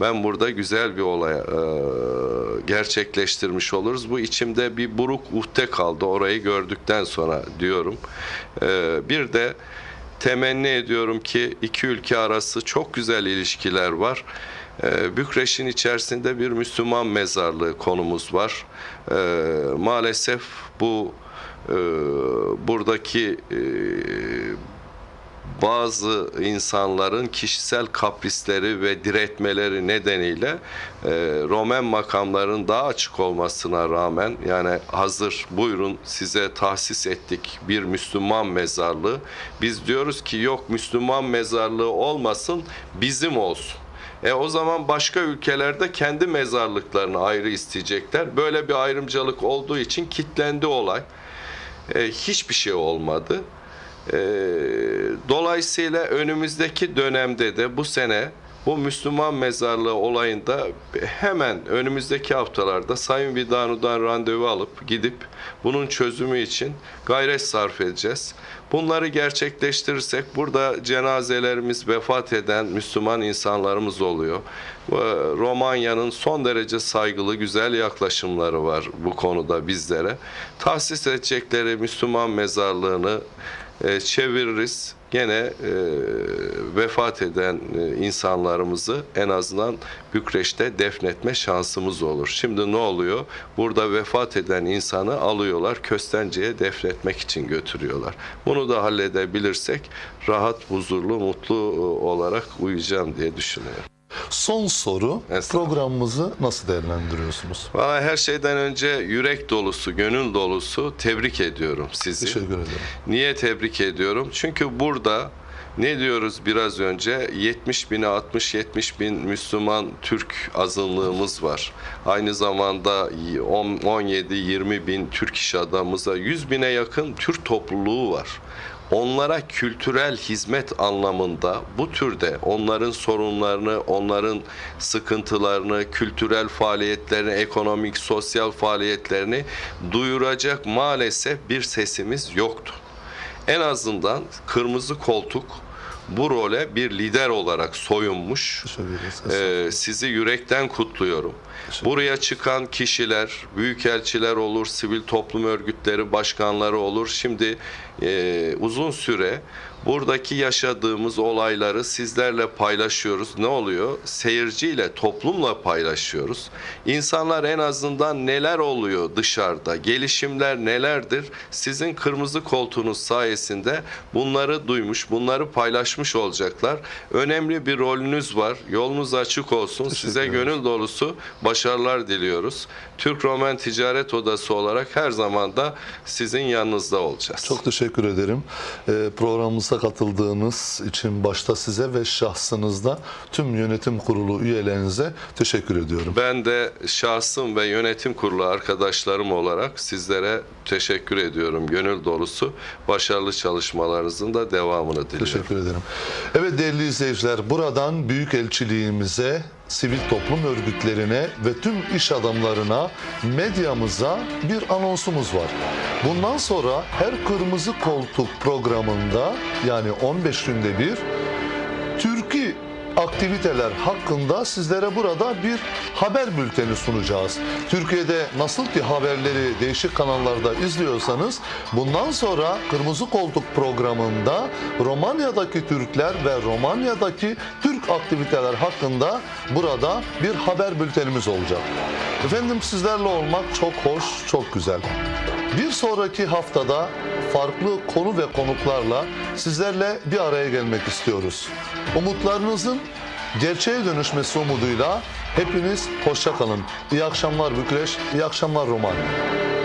ben burada güzel bir olay e, gerçekleştirmiş oluruz. Bu içimde bir buruk uhde kaldı orayı gördükten sonra diyorum. E, bir de temenni ediyorum ki iki ülke arası çok güzel ilişkiler var. E, Bükreş'in içerisinde bir Müslüman mezarlığı konumuz var. E, maalesef bu e, buradaki e, bazı insanların kişisel kaprisleri ve diretmeleri nedeniyle e, Romen makamların daha açık olmasına rağmen yani hazır buyurun size tahsis ettik bir Müslüman mezarlığı. Biz diyoruz ki yok Müslüman mezarlığı olmasın bizim olsun. E o zaman başka ülkelerde kendi mezarlıklarını ayrı isteyecekler. Böyle bir ayrımcılık olduğu için kitlendi olay. E, hiçbir şey olmadı. E, dolayısıyla önümüzdeki dönemde de bu sene bu Müslüman mezarlığı olayında hemen önümüzdeki haftalarda Sayın Vidanu'dan randevu alıp gidip bunun çözümü için gayret sarf edeceğiz. Bunları gerçekleştirirsek burada cenazelerimiz vefat eden Müslüman insanlarımız oluyor. Romanya'nın son derece saygılı, güzel yaklaşımları var bu konuda bizlere. Tahsis edecekleri Müslüman mezarlığını e, çeviririz. Gene e, vefat eden e, insanlarımızı en azından Bükreş'te defnetme şansımız olur. Şimdi ne oluyor? Burada vefat eden insanı alıyorlar, Köstence'ye defnetmek için götürüyorlar. Bunu da halledebilirsek rahat, huzurlu, mutlu e, olarak uyuyacağım diye düşünüyorum. Son soru programımızı nasıl değerlendiriyorsunuz? Valla her şeyden önce yürek dolusu, gönül dolusu tebrik ediyorum sizi. Teşekkür ederim. Niye tebrik ediyorum? Çünkü burada ne diyoruz biraz önce 70 bine 60-70 bin Müslüman Türk azınlığımız var. Aynı zamanda 17-20 bin Türk iş adamımıza 100 bine yakın Türk topluluğu var. Onlara kültürel hizmet anlamında bu türde onların sorunlarını, onların sıkıntılarını, kültürel faaliyetlerini, ekonomik, sosyal faaliyetlerini duyuracak maalesef bir sesimiz yoktu. En azından kırmızı koltuk bu role bir lider olarak soyunmuş. Ee, sizi yürekten kutluyorum. Buraya çıkan kişiler, büyükelçiler olur, sivil toplum örgütleri başkanları olur. Şimdi e, uzun süre buradaki yaşadığımız olayları sizlerle paylaşıyoruz. Ne oluyor? Seyirciyle, toplumla paylaşıyoruz. İnsanlar en azından neler oluyor dışarıda, gelişimler nelerdir? Sizin kırmızı koltuğunuz sayesinde bunları duymuş, bunları paylaşmış olacaklar. Önemli bir rolünüz var. Yolunuz açık olsun. Size gönül dolusu başarılar diliyoruz. Türk Roman Ticaret Odası olarak her zaman da sizin yanınızda olacağız. Çok teşekkür ederim. Ee, programımıza katıldığınız için başta size ve şahsınızda tüm yönetim kurulu üyelerinize teşekkür ediyorum. Ben de şahsım ve yönetim kurulu arkadaşlarım olarak sizlere teşekkür ediyorum. Gönül dolusu başarılı çalışmalarınızın da devamını diliyorum. Teşekkür ederim. Evet değerli izleyiciler buradan Büyükelçiliğimize, sivil toplum örgütlerine ve tüm iş adamlarına, medyamıza bir anonsumuz var. Bundan sonra her kırmızı koltuk programında yani 15 günde bir Türkiye aktiviteler hakkında sizlere burada bir haber bülteni sunacağız. Türkiye'de nasıl ki haberleri değişik kanallarda izliyorsanız bundan sonra Kırmızı Koltuk programında Romanya'daki Türkler ve Romanya'daki Türk aktiviteler hakkında burada bir haber bültenimiz olacak. Efendim sizlerle olmak çok hoş, çok güzel. Bir sonraki haftada farklı konu ve konuklarla sizlerle bir araya gelmek istiyoruz. Umutlarınızın gerçeğe dönüşmesi umuduyla hepiniz hoşça kalın. İyi akşamlar Bükreş, iyi akşamlar Romanya.